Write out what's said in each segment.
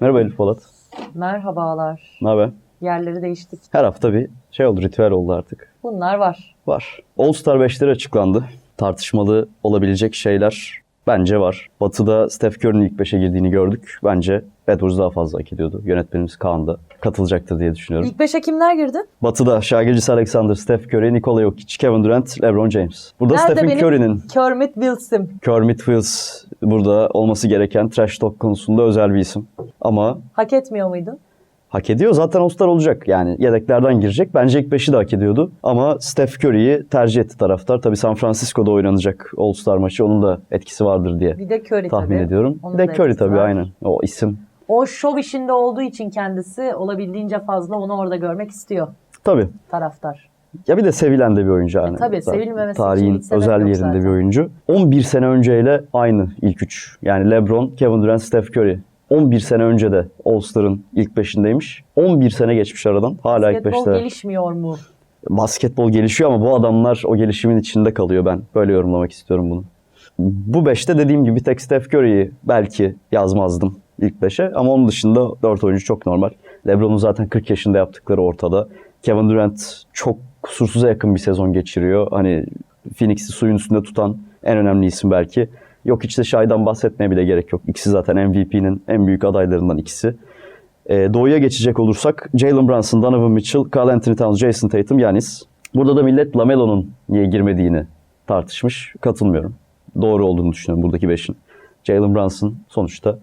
Merhaba Elif Polat. Merhabalar. Ne haber? Yerleri değiştik. Her hafta bir şey oldu, ritüel oldu artık. Bunlar var. Var. All Star 5'leri açıklandı. Tartışmalı olabilecek şeyler bence var. Batı'da Steph Curry'nin ilk 5'e girdiğini gördük. Bence Edwards daha fazla hak ediyordu. Yönetmenimiz Kaan da katılacaktır diye düşünüyorum. İlk beşe kimler girdi? Batı'da şagircisi Alexander, Steph Curry, Nikola Jokic, Kevin Durant, LeBron James. Burada Nerede Stephen benim Curry'nin Kermit Wilson. Kermit Wills burada olması gereken trash talk konusunda özel bir isim. Ama Hak etmiyor muydun? hak ediyor. Zaten All-Star olacak. Yani yedeklerden girecek. Bence ilk 5'i de hak ediyordu. Ama Steph Curry'yi tercih etti taraftar. Tabii San Francisco'da oynanacak All-Star maçı. Onun da etkisi vardır diye Bir de Curry tahmin tabii. ediyorum. Onun bir de Curry etkisi tabii var. aynen. O isim. O şov işinde olduğu için kendisi olabildiğince fazla onu orada görmek istiyor Tabii. taraftar. Ya bir de sevilen de bir oyuncu. Yani. E tabii, Zaten sevilmemesi Tarihin özel yerinde zaten. bir oyuncu. 11 sene önceyle aynı ilk üç. Yani LeBron, Kevin Durant, Steph Curry. 11 sene önce de All-Star'ın ilk beşindeymiş. 11 sene geçmiş aradan. Hala ilk Basketbol beşte. gelişmiyor mu? basketbol gelişiyor ama bu adamlar o gelişimin içinde kalıyor. Ben böyle yorumlamak istiyorum bunu. Bu beşte dediğim gibi tek Steph Curry'yi belki yazmazdım ilk beşe ama onun dışında dört oyuncu çok normal. LeBron'un zaten 40 yaşında yaptıkları ortada. Kevin Durant çok kusursuza yakın bir sezon geçiriyor. Hani Phoenix'i suyun üstünde tutan en önemli isim belki. Yok işte Shai'dan bahsetmeye bile gerek yok. İkisi zaten MVP'nin en büyük adaylarından ikisi. Ee, doğuya geçecek olursak Jalen Brunson, Donovan Mitchell, Carl Anthony Towns, Jason Tatum, Yanis. Burada da millet LaMelo'nun niye girmediğini tartışmış. Katılmıyorum. Doğru olduğunu düşünüyorum buradaki beşin. Jalen Brunson sonuçta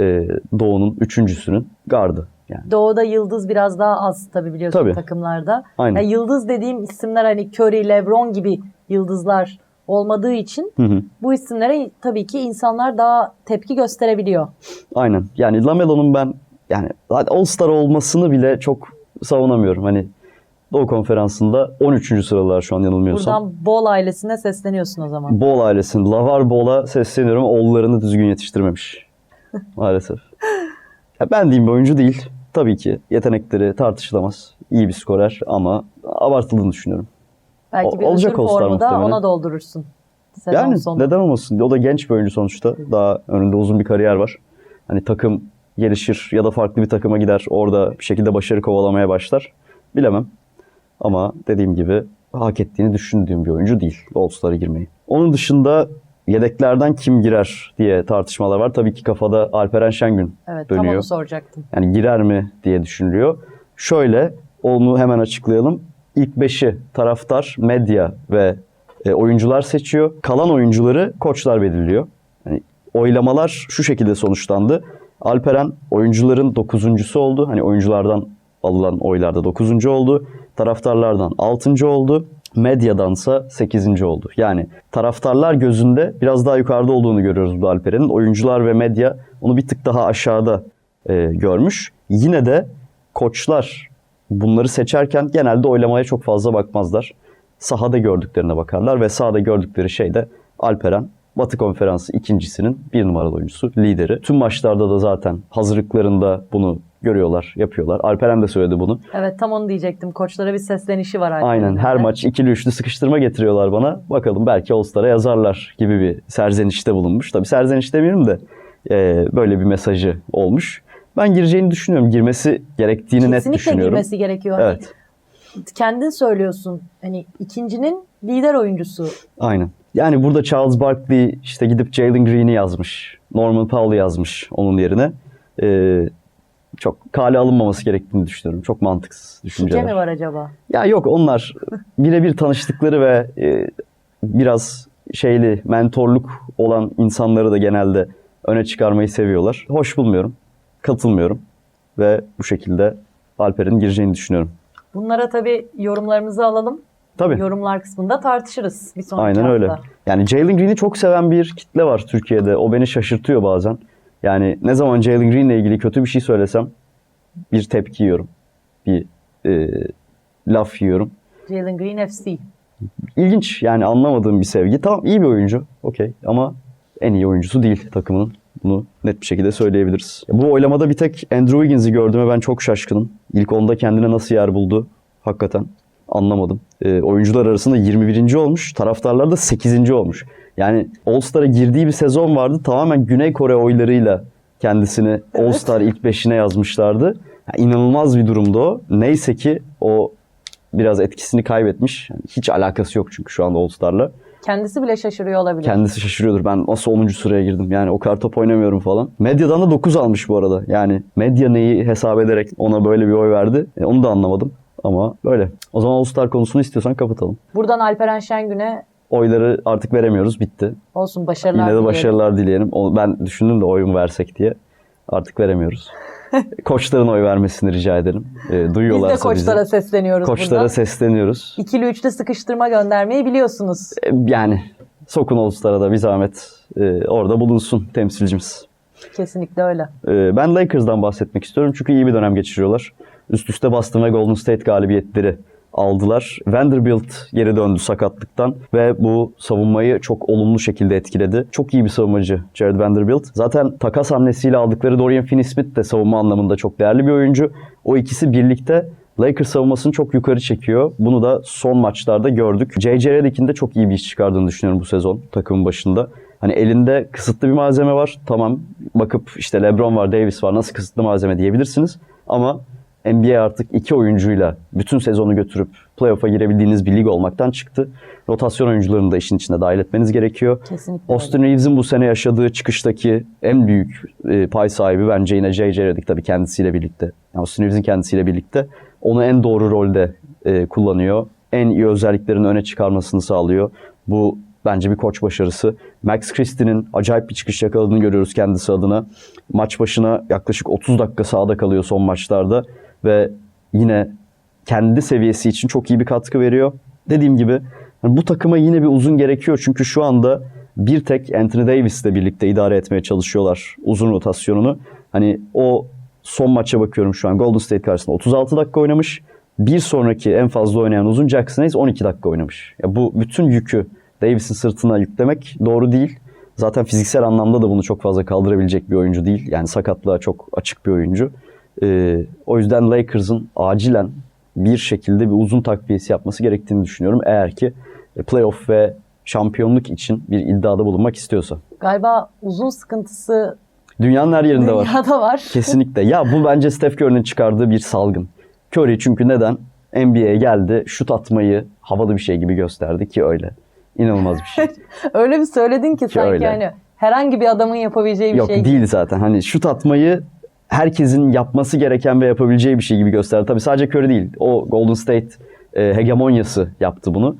e, Doğu'nun üçüncüsünün gardı. Yani. Doğu'da yıldız biraz daha az tabii biliyorsun Tabii. takımlarda. Aynen. Ya yıldız dediğim isimler hani Curry, LeBron gibi yıldızlar olmadığı için Hı hı. bu isimlere tabii ki insanlar daha tepki gösterebiliyor. Aynen. Yani LaMelo'nun ben yani hadi All-Star olmasını bile çok savunamıyorum. Hani Doğu Konferansı'nda 13. sıralar şu an yanılmıyorsam. Buradan Bol ailesine sesleniyorsun o zaman. Bol ailesinin, Lavar Bol'a sesleniyorum. Oğullarını düzgün yetiştirmemiş. Maalesef. Ya ben diyeyim bir oyuncu değil. Tabii ki yetenekleri tartışılamaz. İyi bir skorer ama abartıldığını düşünüyorum. Belki bir O- olacak All-Star formu da ona doldurursun. Sezon yani sonu. neden olmasın? O da genç bir oyuncu sonuçta. Daha önünde uzun bir kariyer var. Hani takım gelişir ya da farklı bir takıma gider. Orada bir şekilde başarı kovalamaya başlar. Bilemem. Ama dediğim gibi hak ettiğini düşündüğüm bir oyuncu değil. All-Star'a girmeyi. Onun dışında yedeklerden kim girer diye tartışmalar var. Tabii ki kafada Alperen Şengün Evet tam dönüyor. onu soracaktım. Yani girer mi diye düşünülüyor. Şöyle onu hemen açıklayalım. İlk beşi taraftar, medya ve e, oyuncular seçiyor. Kalan oyuncuları koçlar belirliyor. Yani oylamalar şu şekilde sonuçlandı. Alperen oyuncuların dokuzuncusu oldu. Hani oyunculardan alınan oylarda dokuzuncu oldu. Taraftarlardan altıncı oldu. Medyadansa 8. oldu. Yani taraftarlar gözünde biraz daha yukarıda olduğunu görüyoruz bu Alperen'in. Oyuncular ve medya onu bir tık daha aşağıda e, görmüş. Yine de koçlar bunları seçerken genelde oylamaya çok fazla bakmazlar. Sahada gördüklerine bakarlar ve sahada gördükleri şey de Alperen Batı Konferansı ikincisinin bir numaralı oyuncusu, lideri. Tüm maçlarda da zaten hazırlıklarında bunu görüyorlar, yapıyorlar. Alperen de söyledi bunu. Evet tam onu diyecektim. Koçlara bir seslenişi var Alperen'in Aynen her de. maç ikili üçlü sıkıştırma getiriyorlar bana. Bakalım belki All-Star'a yazarlar gibi bir serzenişte bulunmuş. Tabii serzeniş demiyorum da e, böyle bir mesajı olmuş. Ben gireceğini düşünüyorum. Girmesi gerektiğini net Kesinlikle düşünüyorum. girmesi gerekiyor. Hani Evet. kendin söylüyorsun. Hani ikincinin lider oyuncusu. Aynen. Yani burada Charles Barkley işte gidip Jalen Green'i yazmış. Norman Powell'ı yazmış onun yerine. E, çok kale alınmaması gerektiğini düşünüyorum. Çok mantıksız Şike düşünceler. mi var acaba? Ya yok onlar birebir tanıştıkları ve e, biraz şeyli mentorluk olan insanları da genelde öne çıkarmayı seviyorlar. Hoş bulmuyorum. Katılmıyorum. Ve bu şekilde Alper'in gireceğini düşünüyorum. Bunlara tabii yorumlarımızı alalım. Tabii. Yorumlar kısmında tartışırız bir sonraki Aynen hafta. öyle. Yani Jalen Green'i çok seven bir kitle var Türkiye'de. O beni şaşırtıyor bazen. Yani ne zaman Jalen Green'le ilgili kötü bir şey söylesem bir tepki yiyorum. Bir e, laf yiyorum. Jalen Green FC. İlginç yani anlamadığım bir sevgi. Tamam iyi bir oyuncu. Okey ama en iyi oyuncusu değil takımının. Bunu net bir şekilde söyleyebiliriz. Bu oylamada bir tek Andrew Wiggins'i gördüğüme ben çok şaşkınım. İlk onda kendine nasıl yer buldu hakikaten anlamadım. Ee, oyuncular arasında 21. olmuş, taraftarlar da 8. olmuş. Yani All-Star'a girdiği bir sezon vardı. Tamamen Güney Kore oylarıyla kendisini All-Star ilk beşine yazmışlardı. Yani inanılmaz bir durumdu o. Neyse ki o biraz etkisini kaybetmiş. Yani hiç alakası yok çünkü şu anda All-Star'la. Kendisi bile şaşırıyor olabilir. Kendisi şaşırıyordur. Ben nasıl 10. sıraya girdim? Yani o kadar top oynamıyorum falan. Medyadan da 9 almış bu arada. Yani medya neyi hesap ederek ona böyle bir oy verdi? E, onu da anlamadım. Ama böyle. O zaman All-Star konusunu istiyorsan kapatalım. Buradan Alperen Şengün'e Oyları artık veremiyoruz. Bitti. olsun başarılar Yine de dilerim. başarılar dileyelim. Ben düşündüm de oyun versek diye. Artık veremiyoruz. Koçların oy vermesini rica ederim. E, Biz duyuyorlarsa de koçlara bizi. sesleniyoruz Koçlara buradan. sesleniyoruz. İkili üçlü sıkıştırma göndermeyi biliyorsunuz. E, Yani sokun All-Star'a da bir zahmet e, orada bulunsun temsilcimiz. Kesinlikle öyle. Ee, Ben Lakers'dan bahsetmek istiyorum çünkü iyi bir dönem geçiriyorlar. Üst üste Boston ve Golden State galibiyetleri aldılar. Vanderbilt geri döndü sakatlıktan ve bu savunmayı çok olumlu şekilde etkiledi. Çok iyi bir savunmacı Jared Vanderbilt. Zaten takas hamlesiyle aldıkları Dorian Finney-Smith de savunma anlamında çok değerli bir oyuncu. O ikisi birlikte Lakers savunmasını çok yukarı çekiyor. Bunu da son maçlarda gördük. J.J. Redick'in de çok iyi bir iş çıkardığını düşünüyorum bu sezon takımın başında. Hani elinde kısıtlı bir malzeme var. Tamam bakıp işte LeBron var, Davis var nasıl kısıtlı malzeme diyebilirsiniz. Ama NBA artık iki oyuncuyla bütün sezonu götürüp playoff'a girebildiğiniz bir lig olmaktan çıktı. Rotasyon oyuncularını da işin içine dahil etmeniz gerekiyor. Kesinlikle. Austin Reeves'in bu sene yaşadığı çıkıştaki en büyük e, pay sahibi bence yine J.J. Redick tabii kendisiyle birlikte. Yani Austin Reeves'in kendisiyle birlikte. Onu en doğru rolde e, kullanıyor. En iyi özelliklerini öne çıkarmasını sağlıyor. Bu bence bir koç başarısı. Max Christie'nin acayip bir çıkış yakaladığını görüyoruz kendisi adına. Maç başına yaklaşık 30 dakika sahada kalıyor son maçlarda ve yine kendi seviyesi için çok iyi bir katkı veriyor. Dediğim gibi bu takıma yine bir uzun gerekiyor çünkü şu anda bir tek Anthony Davis'le birlikte idare etmeye çalışıyorlar uzun rotasyonunu. Hani o son maça bakıyorum şu an Golden State karşısında 36 dakika oynamış. Bir sonraki en fazla oynayan uzun Jackson Hayes 12 dakika oynamış. Ya bu bütün yükü Davis'in sırtına yüklemek doğru değil. Zaten fiziksel anlamda da bunu çok fazla kaldırabilecek bir oyuncu değil. Yani sakatlığa çok açık bir oyuncu. Ee, o yüzden Lakers'ın acilen bir şekilde bir uzun takviyesi yapması gerektiğini düşünüyorum. Eğer ki e, playoff ve şampiyonluk için bir iddiada bulunmak istiyorsa. Galiba uzun sıkıntısı Dünyanın her yerinde var. dünyada var. Kesinlikle. Ya bu bence Steph Curry'nin çıkardığı bir salgın. Curry çünkü neden? NBA'ye geldi, şut atmayı havalı bir şey gibi gösterdi ki öyle. İnanılmaz bir şey. Öyle bir söyledin ki sanki öyle. hani herhangi bir adamın yapabileceği bir Yok şey değil zaten. Hani şut atmayı herkesin yapması gereken ve yapabileceği bir şey gibi gösterdi. Tabii sadece Curry değil. O Golden State e, hegemonyası yaptı bunu.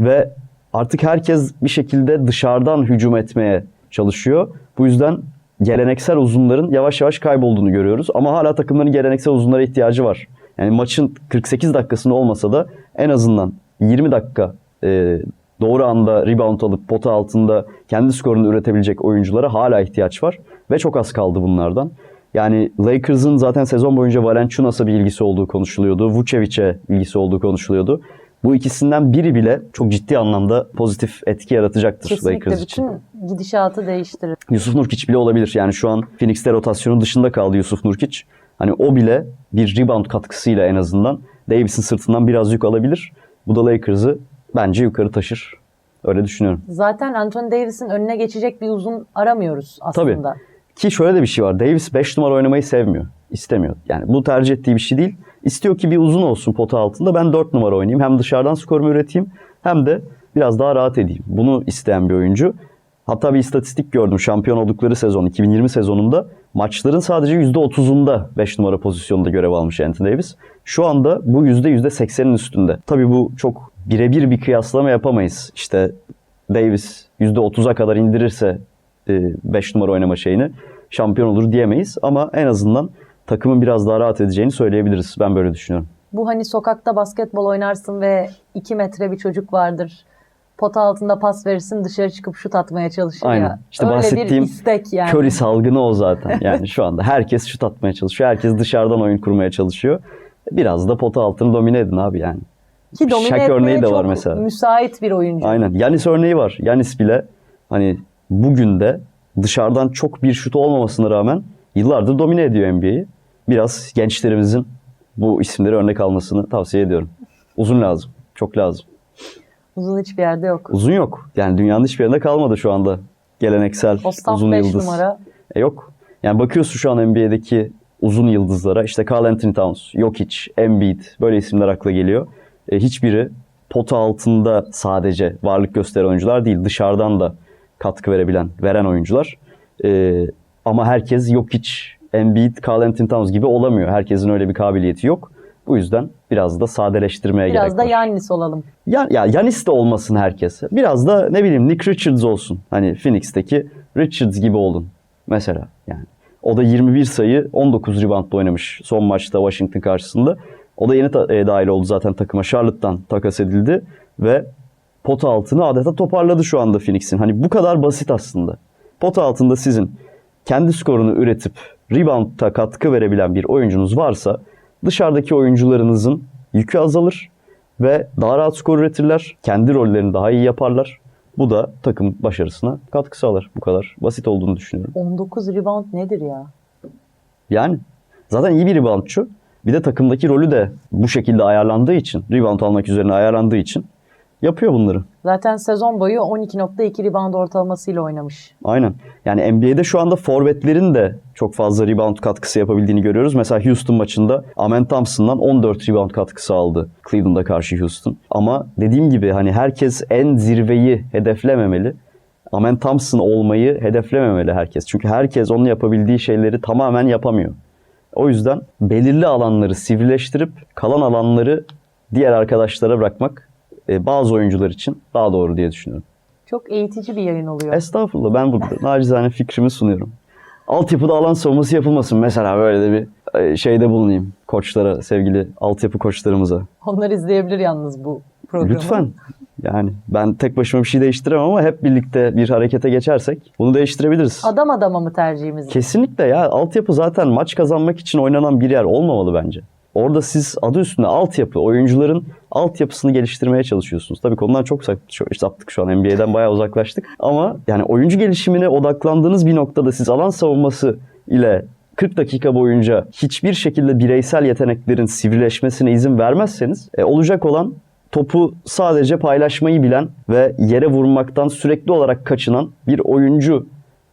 Ve artık herkes bir şekilde dışarıdan hücum etmeye çalışıyor. Bu yüzden geleneksel uzunların yavaş yavaş kaybolduğunu görüyoruz. Ama hala takımların geleneksel uzunlara ihtiyacı var. Yani maçın 48 dakikasını olmasa da en azından 20 dakika e, doğru anda rebound alıp pota altında kendi skorunu üretebilecek oyunculara hala ihtiyaç var. Ve çok az kaldı bunlardan. Yani Lakers'ın zaten sezon boyunca Valanciunas'a bir ilgisi olduğu konuşuluyordu. Vucevic'e ilgisi olduğu konuşuluyordu. Bu ikisinden biri bile çok ciddi anlamda pozitif etki yaratacaktır Kesinlikle Lakers için. bütün gidişatı değiştirir. Yusuf Nurkic bile olabilir. Yani şu an Phoenix'te rotasyonun dışında kaldı Yusuf Nurkic. Hani o bile bir rebound katkısıyla en azından Davis'in sırtından biraz yük alabilir. Bu da Lakers'ı bence yukarı taşır. Öyle düşünüyorum. Zaten Anthony Davis'in önüne geçecek bir uzun aramıyoruz aslında. Ki şöyle de bir şey var. Davis 5 numara oynamayı sevmiyor. İstemiyor. Yani bu tercih ettiği bir şey değil. İstiyor ki bir uzun olsun pota altında. Ben 4 numara oynayayım. Hem dışarıdan skorumu üreteyim hem de biraz daha rahat edeyim. Bunu isteyen bir oyuncu. Hatta bir istatistik gördüm. Şampiyon oldukları sezon 2020 sezonunda maçların sadece %30'unda 5 numara pozisyonunda görev almış Anthony Davis. Şu anda bu %80'in üstünde. Tabii bu çok birebir bir kıyaslama yapamayız. İşte Davis %30'a kadar indirirse 5 numara oynama şeyini şampiyon olur diyemeyiz. Ama en azından takımın biraz daha rahat edeceğini söyleyebiliriz. Ben böyle düşünüyorum. Bu hani sokakta basketbol oynarsın ve 2 metre bir çocuk vardır. Pota altında pas verirsin dışarı çıkıp şut atmaya çalışır Aynen. ya. İşte Öyle bir bahsettiğim istek yani. Curry salgını o zaten. Yani şu anda herkes şut atmaya çalışıyor. Herkes dışarıdan oyun kurmaya çalışıyor. Biraz da pota altını domine edin abi yani. Ki domine etmeye örneği de var mesela. müsait bir oyuncu. Aynen. Yanis örneği var. Yanis bile hani bugün de dışarıdan çok bir şut olmamasına rağmen yıllardır domine ediyor NBA'yi. Biraz gençlerimizin bu isimleri örnek almasını tavsiye ediyorum. Uzun lazım. Çok lazım. Uzun hiçbir yerde yok. Uzun yok. Yani dünyanın hiçbir yerinde kalmadı şu anda. Geleneksel O staff uzun 5 yıldız. numara. E yok. Yani bakıyorsun şu an NBA'deki uzun yıldızlara işte Carl Anthony Towns, Jokic, Embiid böyle isimler akla geliyor. E, hiçbiri pota altında sadece varlık gösteren oyuncular değil dışarıdan da katkı verebilen, veren oyuncular. E, ama herkes Jokic, Embiid, Carl Anthony Towns gibi olamıyor. Herkesin öyle bir kabiliyeti yok. Bu yüzden biraz da sadeleştirmeye gerek Biraz da var. Yannis olalım. Ya, ya Yanis de olmasın herkes. Biraz da ne bileyim Nick Richards olsun. Hani Phoenix'teki Richards gibi olun mesela yani. O da 21 sayı 19 reboundla oynamış son maçta Washington karşısında. O da yeni ta- e, dahil oldu zaten takıma. Charlotte'dan takas edildi ve pota altını adeta toparladı şu anda Phoenix'in. Hani bu kadar basit aslında. Pota altında sizin kendi skorunu üretip rebound'a katkı verebilen bir oyuncunuz varsa dışarıdaki oyuncularınızın yükü azalır ve daha rahat skor üretirler. Kendi rollerini daha iyi yaparlar. Bu da takım başarısına katkı sağlar. Bu kadar basit olduğunu düşünüyorum. 19 rebound nedir ya? Yani zaten iyi bir reboundçu. Bir de takımdaki rolü de bu şekilde ayarlandığı için, rebound almak üzerine ayarlandığı için yapıyor bunları. Zaten sezon boyu 12.2 rebound ortalamasıyla oynamış. Aynen. Yani NBA'de şu anda forvetlerin de çok fazla rebound katkısı yapabildiğini görüyoruz. Mesela Houston maçında Amen Thompson'dan 14 rebound katkısı aldı Cleveland'a karşı Houston. Ama dediğim gibi hani herkes en zirveyi hedeflememeli. Amen Thompson olmayı hedeflememeli herkes. Çünkü herkes onun yapabildiği şeyleri tamamen yapamıyor. O yüzden belirli alanları sivrileştirip kalan alanları diğer arkadaşlara bırakmak e, bazı oyuncular için daha doğru diye düşünüyorum. Çok eğitici bir yayın oluyor. Estağfurullah ben burada nacizane fikrimi sunuyorum. Altyapıda alan savunması yapılmasın mesela böyle de bir e, şeyde bulunayım koçlara, sevgili altyapı koçlarımıza. Onlar izleyebilir yalnız bu programı. Lütfen. Yani ben tek başıma bir şey değiştiremem ama hep birlikte bir harekete geçersek bunu değiştirebiliriz. Adam adama mı tercihimiz? Kesinlikle ya altyapı zaten maç kazanmak için oynanan bir yer olmamalı bence. Orada siz adı üstünde altyapı, oyuncuların altyapısını geliştirmeye çalışıyorsunuz. Tabii konudan çok sap- çok saptık şu an NBA'den bayağı uzaklaştık. Ama yani oyuncu gelişimine odaklandığınız bir noktada siz alan savunması ile 40 dakika boyunca hiçbir şekilde bireysel yeteneklerin sivrileşmesine izin vermezseniz e, olacak olan topu sadece paylaşmayı bilen ve yere vurmaktan sürekli olarak kaçınan bir oyuncu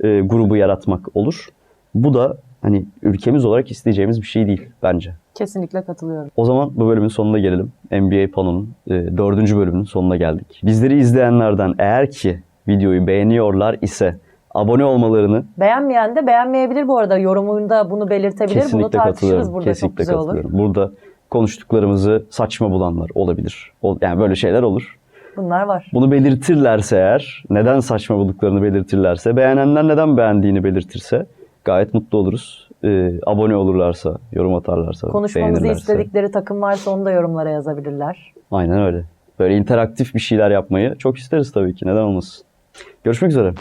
e, grubu yaratmak olur. Bu da hani ülkemiz olarak isteyeceğimiz bir şey değil bence. Kesinlikle katılıyorum. O zaman bu bölümün sonuna gelelim. NBA Pano'nun e, dördüncü bölümünün sonuna geldik. Bizleri izleyenlerden eğer ki videoyu beğeniyorlar ise abone olmalarını Beğenmeyen de beğenmeyebilir bu arada. Yorumunda bunu belirtebilir. bunu kesinlikle tartışırız katılıyorum. burada. kesinlikle Çok güzel olur. katılıyorum. Burada konuştuklarımızı saçma bulanlar olabilir. Yani böyle şeyler olur. Bunlar var. Bunu belirtirlerse eğer, neden saçma bulduklarını belirtirlerse, beğenenler neden beğendiğini belirtirse gayet mutlu oluruz. Ee, abone olurlarsa, yorum atarlarsa, Konuşmamızı beğenirlerse. istedikleri takım varsa onu da yorumlara yazabilirler. Aynen öyle. Böyle interaktif bir şeyler yapmayı çok isteriz tabii ki. Neden olmasın. Görüşmek üzere.